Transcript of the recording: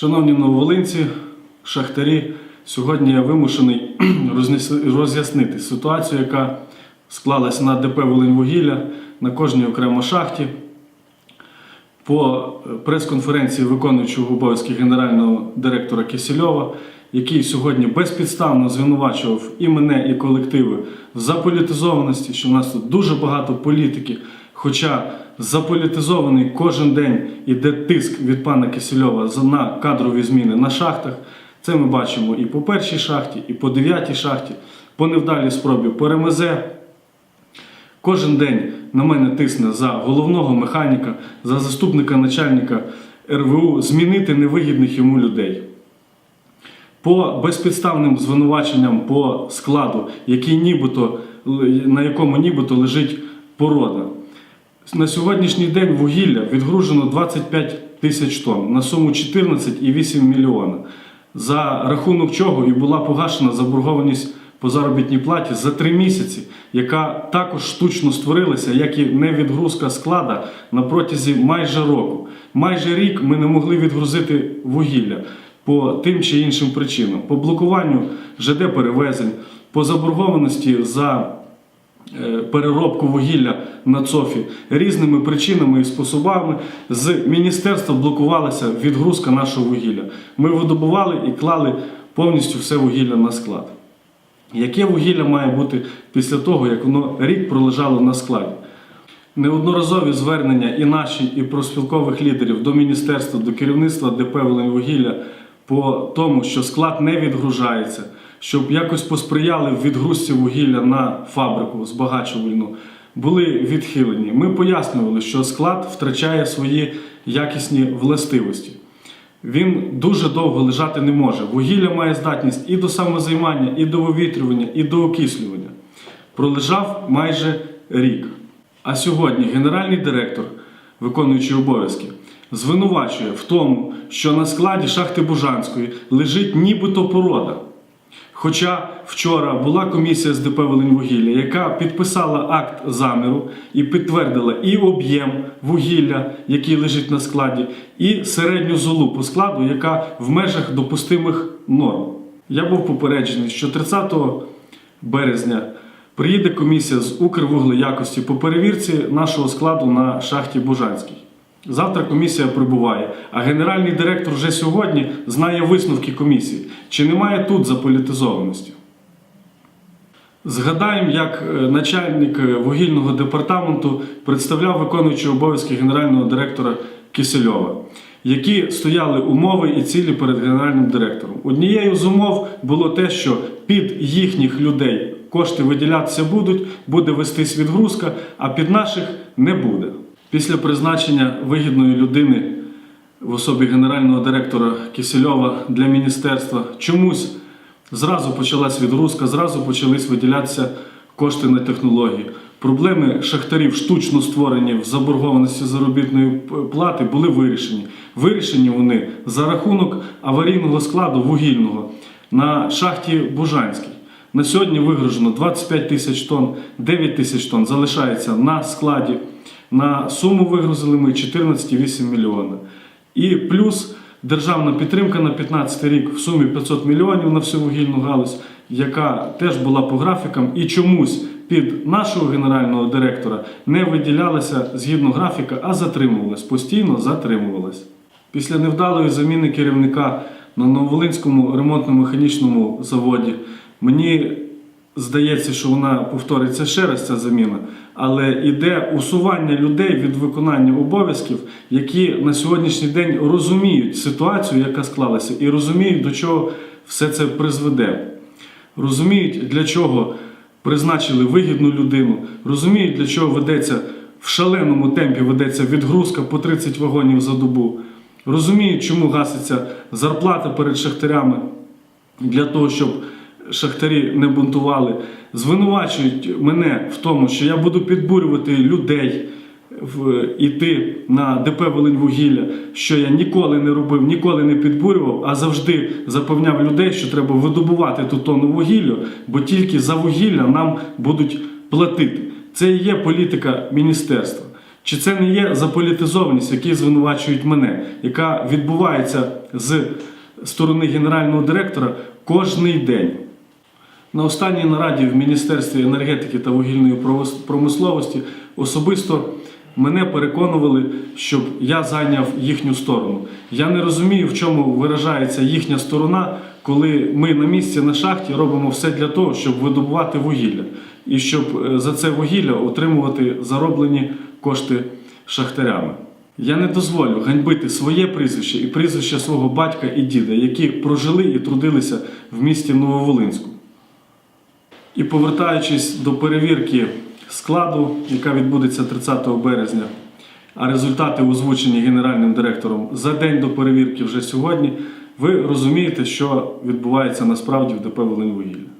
Шановні нововолинці, шахтарі, сьогодні я вимушений роз'яснити ситуацію, яка склалася на ДП Волиньвугілля на кожній окремо шахті. По е, прес-конференції виконуючого обов'язки генерального директора Кисельова, який сьогодні безпідставно звинувачував і мене, і колективи в заполітизованості, що в нас тут дуже багато політики. Хоча заполітизований кожен день іде тиск від пана Кисельова на кадрові зміни на шахтах. Це ми бачимо і по першій шахті, і по дев'ятій шахті, по невдалій спробі по РМЗ. Кожен день на мене тисне за головного механіка, за заступника начальника РВУ змінити невигідних йому людей. По безпідставним звинуваченням по складу, який нібито, на якому нібито лежить порода. На сьогоднішній день вугілля відгружено 25 тисяч тонн на суму 14,8 мільйона. За рахунок чого і була погашена заборгованість по заробітній платі за три місяці, яка також штучно створилася, як і невідгрузка склада на протязі майже року. Майже рік ми не могли відгрузити вугілля по тим чи іншим причинам: по блокуванню ЖД перевезень, по заборгованості за переробку вугілля на ЦОФі різними причинами і способами з міністерства блокувалася відгрузка нашого вугілля. Ми видобували і клали повністю все вугілля на склад. Яке вугілля має бути після того, як воно рік пролежало на складі? Неодноразові звернення і наші, і проспілкових лідерів до міністерства, до керівництва ДП «Волиньвугілля» по тому, що склад не відгружається, щоб якось посприяли в відгрузці вугілля на фабрику збагачувальну, були відхилені. Ми пояснювали, що склад втрачає свої якісні властивості. Він дуже довго лежати не може. Вугілля має здатність і до самозаймання, і до вивітрювання, і до окислювання. Пролежав майже рік. А сьогодні генеральний директор, виконуючий обов'язки, звинувачує в тому, що на складі шахти Бужанської лежить нібито порода. Хоча вчора була комісія з ДП «Волиньвугілля», яка підписала акт заміру і підтвердила і об'єм вугілля, який лежить на складі, і середню золу по складу, яка в межах допустимих норм. Я був попереджений, що 30 березня приїде комісія з Укрвуглеякості по перевірці нашого складу на шахті Бужанській. Завтра комісія прибуває, а генеральний директор вже сьогодні знає висновки комісії. Чи немає тут заполітизованості? Згадаємо, як е, начальник е, вугільного департаменту представляв виконуючий обов'язки генерального директора Кисельова, які стояли умови і цілі перед генеральним директором. Однією з умов було те, що під їхніх людей кошти виділятися будуть, буде вестись відгрузка, а під наших не буде. Після призначення вигідної людини в особі генерального директора Кисельова для міністерства чомусь зразу почалась відгрузка, зразу почались виділятися кошти на технології. Проблеми шахтарів, штучно створені в заборгованості заробітної плати, були вирішені. Вирішені вони за рахунок аварійного складу вугільного на шахті Бужанській. На сьогодні вигружено 25 тисяч тонн, 9 тисяч тонн залишається на складі. На суму вигрузили ми 14,8 мільйона. І плюс державна підтримка на 15 рік в сумі 500 мільйонів на всю вугільну галузь, яка теж була по графікам і чомусь під нашого генерального директора не виділялася згідно графіка, а затримувалась, постійно затримувалась. Після невдалої заміни керівника на Нововолинському ремонтно-механічному заводі мені здається, що вона повториться ще раз ця заміна, але іде усування людей від виконання обов'язків, які на сьогоднішній день розуміють ситуацію, яка склалася, і розуміють, до чого все це призведе. Розуміють, для чого призначили вигідну людину, розуміють, для чого ведеться в шаленому темпі ведеться відгрузка по 30 вагонів за добу. Розуміють, чому гаситься зарплата перед шахтарями для того, щоб шахтарі не бунтували, звинувачують мене в тому, що я буду підбурювати людей в, іти на ДП Волиньвугілля, що я ніколи не робив, ніколи не підбурював, а завжди запевняв людей, що треба видобувати ту тонну вугілля, бо тільки за вугілля нам будуть платити. Це і є політика міністерства. Чи це не є заполітизованість, які звинувачують мене, яка відбувається з сторони генерального директора кожний день? На останній нараді в Міністерстві енергетики та вугільної промис- промисловості особисто мене переконували, щоб я зайняв їхню сторону. Я не розумію, в чому виражається їхня сторона, коли ми на місці на шахті робимо все для того, щоб видобувати вугілля, і щоб е, за це вугілля отримувати зароблені кошти шахтарями. Я не дозволю ганьбити своє прізвище і прізвище свого батька і діда, які прожили і трудилися в місті Нововолинську. І повертаючись до перевірки складу, яка відбудеться 30 березня, а результати озвучені генеральним директором за день до перевірки вже сьогодні, ви розумієте, що відбувається насправді в ДП «Волиньвугілля.